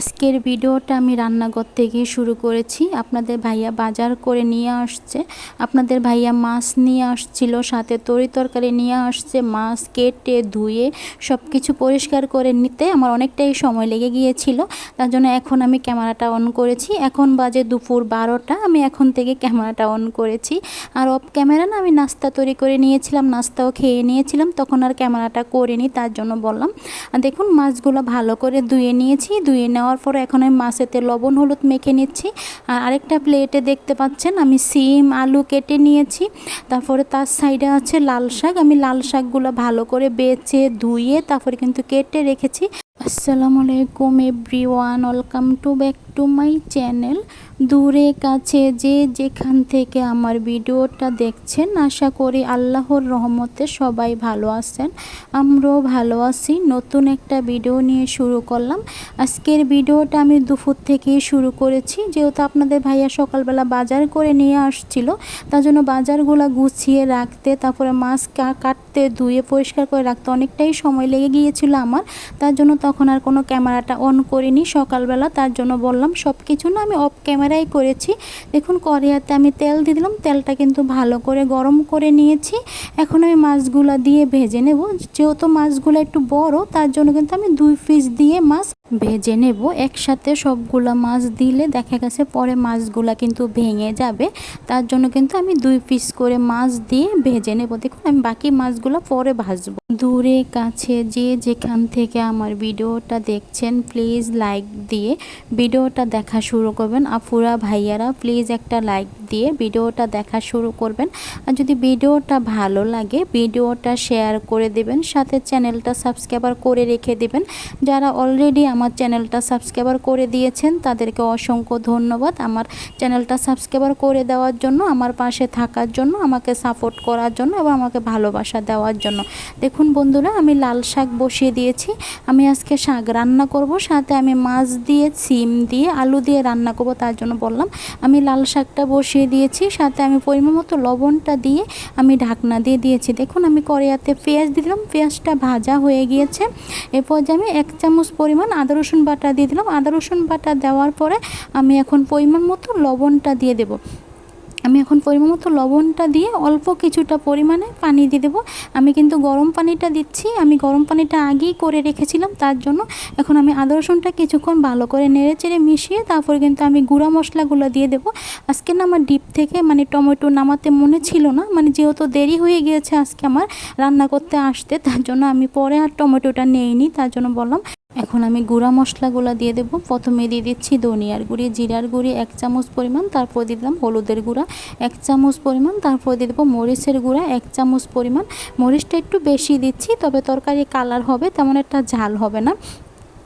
আজকের ভিডিওটা আমি রান্নাঘর থেকে শুরু করেছি। আপনাদের ভাইয়া বাজার করে নিয়ে আসছে। আপনাদের ভাইয়া মাছ নিয়ে আসছিল, সাথে তরি তরকারি নিয়ে আসছে, মাছ কেটে, ধুয়ে সব কিছু পরিষ্কার করে নিতে আমার অনেকটাই সময় লেগে গিয়েছিল। তার জন্য এখন আমি ক্যামেরাটা অন করেছি। এখন বাজে দুপুর বারোটা, আমি এখন থেকে ক্যামেরাটা অন করেছি। আর অফ ক্যামেরা না আমি নাস্তা তৈরি করে নিয়েছিলাম, নাস্তাও খেয়ে নিয়েছিলাম, তখন আর ক্যামেরাটা করিনি, তার জন্য বললাম। দেখুন, মাছগুলো ভালো করে ধুয়ে নিয়েছি, ধুয়ে নেওয়ার পরে এখন আমি মাছেতে লবণ, হলুদ মেখে নিচ্ছি। আর আরেকটা প্লেটে দেখতে পাচ্ছেন, আমি সিম, আলু কেটে নিয়েছি। তারপরে তার সাইডে আছে লাল শাক। আমি লাল শাকগুলো ভালো করে বেছে ধুয়ে তারপরে কিন্তু কেটে রেখেছি। আসসালামু আলাইকুম everyone, welcome to back to my channel. দূরে, কাছে যে যেখান থেকে আমার ভিডিওটা দেখছেন, আশা করি আল্লাহর রহমতে সবাই ভালো আছেন। আমরাও ভালো আছি। নতুন একটা ভিডিও নিয়ে শুরু করলাম। আজকের ভিডিওটা আমি দুপুর থেকেই শুরু করেছি। যেহেতু আপনাদের ভাইয়া সকালবেলা বাজার করে নিয়ে আসছিল, তার জন্য বাজারগুলো গুছিয়ে রাখতে, তারপরে মাছ কাটতে, ধুয়ে পরিষ্কার করে রাখতে অনেকটাই সময় লেগে গিয়েছিল আমার। তার জন্য তখন আর কোনো ক্যামেরাটা অন করিনি। সকালবেলা তার জন্য বললাম সব কিছু না আমি অফ ক্যামেরাই করেছি। দেখুন কড়িয়াতে আমি তেল দিয়ে দিলাম। তেলটা কিন্তু ভালো করে গরম করে নিয়েছি। এখন আমি মাছগুলো দিয়ে ভেজে নেব। যেহেতু মাছগুলো একটু বড়, তার জন্য কিন্তু আমি দুই পিস দিয়ে মাছ ভেজে নেব। একসাথে সবগুলা মাছ দিলে দেখা গেছে পরে মাছগুলো কিন্তু ভেঙে যাবে। তার জন্য কিন্তু আমি দুই পিস করে মাছ দিয়ে ভেজে নেব। দেখুন, আমি বাকি মাছগুলো পরে ভাজবো। দূরে, কাছে যে যেখান থেকে আমার ভিডিওটা দেখছেন প্লিজ লাইক দিয়ে ভিডিওটা দেখা শুরু করবেন। আপুরা, ভাইয়ারা প্লিজ একটা লাইক দিয়ে ভিডিওটা দেখা শুরু করবেন। আর যদি ভিডিওটা ভালো লাগে, ভিডিওটা শেয়ার করে দেবেন, সাথে চ্যানেলটা সাবস্ক্রাইবার করে রেখে দেবেন। যারা অলরেডি আমার চ্যানেলটা সাবস্ক্রাইবার করে দিয়েছেন, তাদেরকে অসংখ্য ধন্যবাদ। আমার চ্যানেলটা সাবস্ক্রাইবার করে দেওয়ার জন্য, আমার পাশে থাকার জন্য, আমাকে সাপোর্ট করার জন্য এবং আমাকে ভালোবাসা দেওয়ার জন্য। দেখুন বন্ধুরা, আমি লাল শাক বসিয়ে দিয়েছি। আমি আজকে শাক রান্না করব, সাথে আমি মাছ দিয়ে, সিম দিয়ে, আলু দিয়ে রান্না করব, তার জন্য বললাম। আমি লাল শাকটা বসিয়ে দিয়েছি, সাথে আমি পরিমাণ মতো লবণটা দিয়ে আমি ঢাকনা দিয়ে দিয়েছি। দেখুন, আমি কড়াইয়াতে পেঁয়াজ দিলাম, পেঁয়াজটা ভাজা হয়ে গিয়েছে। এরপর যে আমি এক চামচ পরিমাণ আদা, রসুন বাটা দিয়ে দিলাম। আদা, রসুন বাটা দেওয়ার পরে আমি এখন পরিমাণ মতো লবণটা দিয়ে দেবো। আমি এখন পরিমাণ মতো লবণটা দিয়ে অল্প কিছুটা পরিমাণে পানি দিয়ে দেবো। আমি কিন্তু গরম পানিটা দিচ্ছি। আমি গরম পানিটা আগেই করে রেখেছিলাম, তার জন্য এখন আমি আদা রসুনটা কিছুক্ষণ ভালো করে নেড়ে চেড়ে মিশিয়ে তারপর কিন্তু আমি গুঁড়া মশলাগুলো দিয়ে দেবো। আজকে না আমার ডিপ থেকে মানে টমেটো নামাতে মনে ছিল না মানে যেহেতু দেরি হয়ে গিয়েছে আজকে আমার রান্না করতে আসতে, তার জন্য আমি পরে আর টমেটোটা নেইনি, তার জন্য বললাম এখন আমি গুঁড়া মশলাগুলো দিয়ে দেবো। প্রথমে দিয়ে দিচ্ছি ধনিয়ার গুঁড়ি, জিরার গুঁড়ি, এক চামচ পরিমাণ। তারপর দিয়ে দিলাম হলুদের গুঁড়া, এক চামচ পরিমাণ। তারপর দিয়ে দেবো মরিচের গুঁড়া, এক চামচ পরিমাণ। মরিচটা একটু বেশি দিচ্ছি, তবে তরকারি কালার হবে, তেমন একটা ঝাল হবে না।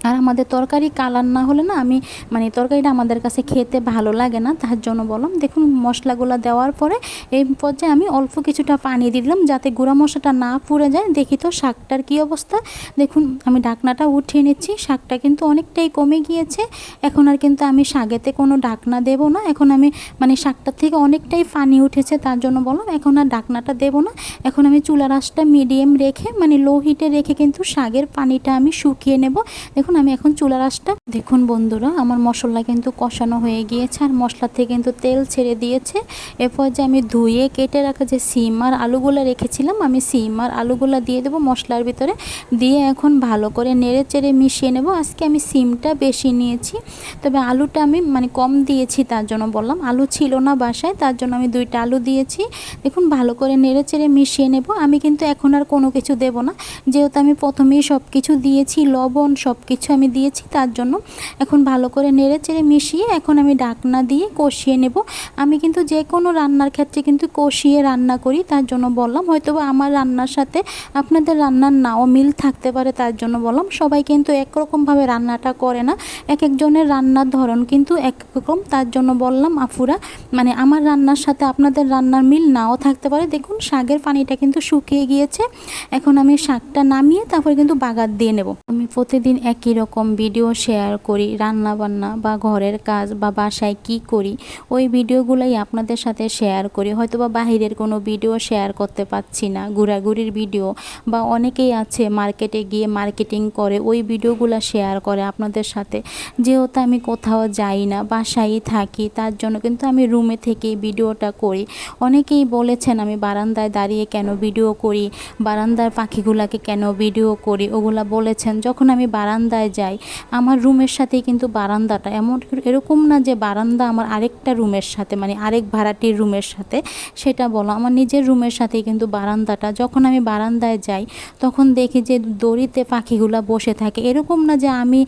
আর আমাদের তরকারি কালার না হলে না আমি মানে তরকারিটা আমাদের কাছে খেতে ভালো লাগে না, তার জন্য বললাম, দেখুন মশলাগুলো দেওয়ার পরে এই পর্যায়ে আমি অল্প কিছুটা পানি দিয়ে দিলাম যাতে গুঁড়া মশলাটা না পুড়ে যায়। দেখি তো শাকটার কী অবস্থা। দেখুন আমি ঢাকনাটা উঠিয়ে নিচ্ছি, শাকটা কিন্তু অনেকটাই কমে গিয়েছে। এখন আর কিন্তু আমি শাকেতে কোনো ঢাকনা দেব না। এখন আমি মানে শাকটার থেকে অনেকটাই পানি উঠেছে, তার জন্য বললাম এখন আর ঢাকনাটা দেব না। এখন আমি চুলা রাসটা মিডিয়াম রেখে মানে লো হিটে রেখে কিন্তু শাকের পানিটা আমি শুকিয়ে নেব। দেখুন আমি এখন চুলা রাসটা দেখুন বন্ধুরা, আমার মশলা কিন্তু কষানো হয়ে গিয়েছে আর মশলা থেকে কিন্তু তেল ছেড়ে দিয়েছে। এরপর যে আমি ধুয়ে কেটে রাখা যে সিম আর আলুগুলো রেখেছিলাম, আমি সিম আর আলুগুলো দিয়ে দেবো মশলার ভিতরে। দিয়ে এখন ভালো করে নেড়ে চেড়ে মিশিয়ে নেব। আজকে আমি সিমটা বেশি নিয়েছি, তবে আলুটা আমি মানে কম দিয়েছি তার জন্য বললাম। আলু ছিল না বাসায়, তার জন্য আমি দুইটা আলু দিয়েছি। দেখুন, ভালো করে নেড়ে চেড়ে মিশিয়ে নেব। আমি কিন্তু এখন আর কোনো কিছু দেব না। যেহেতু আমি প্রথমেই সব কিছু দিয়েছি, লবণ সব কিছু আমি দিয়েছি, তার জন্য এখন ভালো করে নেড়ে চেড়ে মিশিয়ে এখন আমি ডাকনা দিয়ে কষিয়ে নেব। আমি কিন্তু যে কোনো রান্নার ক্ষেত্রে কিন্তু কষিয়ে রান্না করি, তার জন্য বললাম। হয়তো আমার রান্নার সাথে আপনাদের রান্নার নাও মিল থাকতে পারে, তার জন্য বললাম। সবাই কিন্তু একরকমভাবে রান্নাটা করে না, এক একজনের রান্নার ধরন কিন্তু এক রকম। তার জন্য বললাম, আফুরা মানে আমার রান্নার সাথে আপনাদের রান্নার মিল নাও থাকতে পারে। দেখুন, শাকের পানিটা কিন্তু শুকিয়ে গিয়েছে। এখন আমি শাকটা নামিয়ে তারপরে কিন্তু বাগার দিয়ে নেব। আমি প্রতিদিন একই রকম ভিডিও শেয়ার করি রান্না বান্না বা ঘরের কাজ বা বাসায় কি করি, ওই ভিডিওগুলোই আপনাদের সাথে শেয়ার করি। হয়তো বা বাহিরের কোনো ভিডিও শেয়ার করতে পারছি না, ঘোরাঘুরির ভিডিও বা অনেকেই আছে মার্কেটে গিয়ে মার্কেটিং করে, ওই ভিডিওগুলো শেয়ার করে আপনাদের সাথে। যেহেতু আমি কোথাও যাই না বাসায়ই থাকি, তার জন্য কিন্তু আমি রুমে থেকেই ভিডিওটা করি। অনেকেই বলেছেন, আমি বারান্দায় দাঁড়িয়ে কেন ভিডিও করি? বারান্দার পাখিগুলাকে কেন ভিডিও করি? ওগুলা বলেছেন, যখন আমি বারান্দায় যাই। আমার রুমের সাথেই কিন্তু বারান্দাটা। এমন এরকম না যে বারান্দা আমার আরেকটা রুমের সাথে মানে আরেক ভাড়াটির রুমের সাথে। সেটা বলো, আমার নিজের রুমের সাথেই কিন্তু বারান্দাটা। যখন আমি বারান্দায় যাই, তখন দেখি যে দড়িতে পাখিগুলো বসে থাকে। এরকম না যে আমি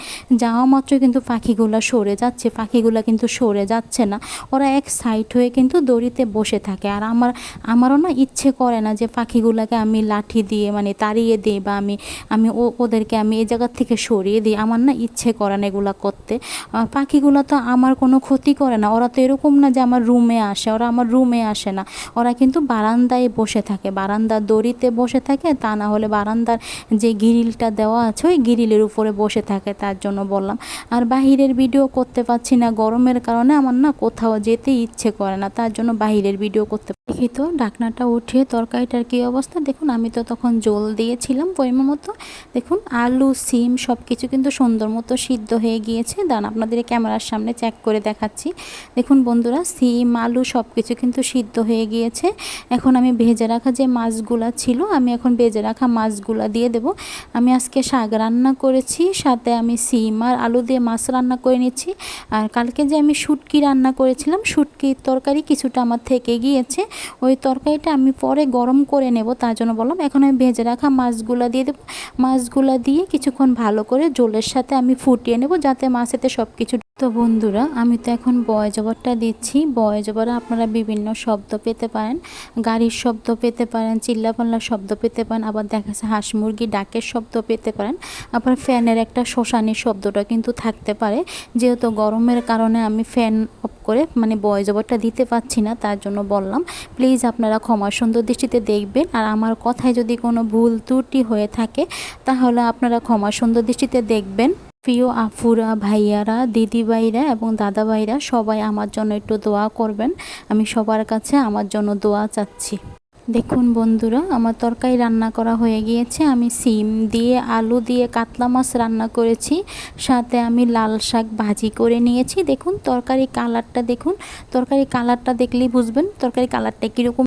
যাওয়া মাত্র কিন্তু পাখিগুলো সরে যাচ্ছে, পাখিগুলো কিন্তু সরে যাচ্ছে না। ওরা এক সাইড হয়ে কিন্তু দড়িতে বসে থাকে। আর আমার আমারও না ইচ্ছে করে না যে পাখিগুলোকে আমি লাঠি দিয়ে মানে তাড়িয়ে দিই বা আমি আমি ওদেরকে আমি এই জায়গার থেকে সরিয়ে দিই। আমার না ইচ্ছে করে না এগুলা করতে। পাখিগুলো তো আমার কোনো ক্ষতি করে না। ওরা তো এরকম না যে আমার রুমে আসে। ওরা আমার রুমে আসে না। ওরা কিন্তু বারান্দায় বসে থাকে। বারান্দার দড়িতে বসে থাকে। তা না হলে বারান্দার যে গিরিলটা দেওয়া আছে, ওই গ্রিলের উপরে বসে থাকে। তার জন্য বললাম। আর বাহিরের ভিডিও করতে পারছি না। গরমের কারণে আমার না কোথাও যেতে ইচ্ছে করে না। তার জন্য বাহিরের ভিডিও করতে দেখি তো, ডাকনাটা উঠিয়ে তরকারিটার কী অবস্থা? দেখুন, আমি তো তখন জল দিয়েছিলাম পরিমাণ মতো। দেখুন, আলু, সিম সব কিছু কিন্তু সুন্দর মতো সিদ্ধ হয়ে গিয়েছে। দান আপনাদের ক্যামেরার সামনে চেক করে দেখাচ্ছি। দেখুন বন্ধুরা, সিম, আলু সব কিছু কিন্তু সিদ্ধ হয়ে গিয়েছে। এখন আমি ভেজে রাখা যে মাছগুলা ছিল, আমি এখন ভেজে রাখা মাছগুলা দিয়ে দেব। আমি আজকে শাক রান্না করেছি, সাথে আমি সিম আর আলু দিয়ে মাছ রান্না করে নিচ্ছি। আর কালকে যে আমি শুটকি রান্না করেছিলাম, শুটকির তরকারি কিছুটা আমার থেকে গিয়েছে। ওই তরকারিটা আমি পরে গরম করে নেব, তার জন্য বললাম, এখন আমি ভেজে রাখা মাছগুলা দিয়ে দেবো। মাছগুলা দিয়ে কিছুক্ষণ ভালো করে জলের সাথে আমি ফুটিয়ে নেব যাতে মাছেতে সব কিছু তো বন্ধুরা, আমি তো এখন বয় জবরটা দিচ্ছি। বয় জবরে আপনারা বিভিন্ন শব্দ পেতে পারেন। গাড়ির শব্দ পেতে পারেন, চিল্লাপাল্লার শব্দ পেতে পারেন, আবার দেখা যাচ্ছে হাঁস মুরগি ডাকের শব্দ পেতে পারেন। আবার ফ্যানের একটা শোষানির শব্দটা কিন্তু থাকতে পারে। যেহেতু গরমের কারণে আমি ফ্যান অফ করে মানে বয় জবরটা দিতে পারছি না, তার জন্য বললাম, প্লিজ আপনারা ক্ষমা সুন্দর দৃষ্টিতে দেখবেন। আর আমার কথায় যদি কোনো ভুল ত্রুটি হয়ে থাকে, তাহলে আপনারা ক্ষমা সুন্দর দৃষ্টিতে দেখবেন। প্রিয় আফুরা ভাইয়ারা, দিদিভাইরা এবং দাদা ভাইরা সবাই আমার জন্য একটু দোয়া করবেন। আমি সবার কাছে আমার জন্য দোয়া চাচ্ছি। দেখুন বন্ধুরা, আমার তরকারি রান্না করা হয়ে গিয়েছে। আমি সিম দিয়ে, আলু দিয়ে কাতলা মাছ রান্না করেছি। সাথে আমি লাল শাক ভাজি করে নিয়েছি। দেখুন, তরকারি কালারটা দেখুন। তরকারি কালারটা দেখলেই বুঝবেন তরকারি কালারটা কীরকম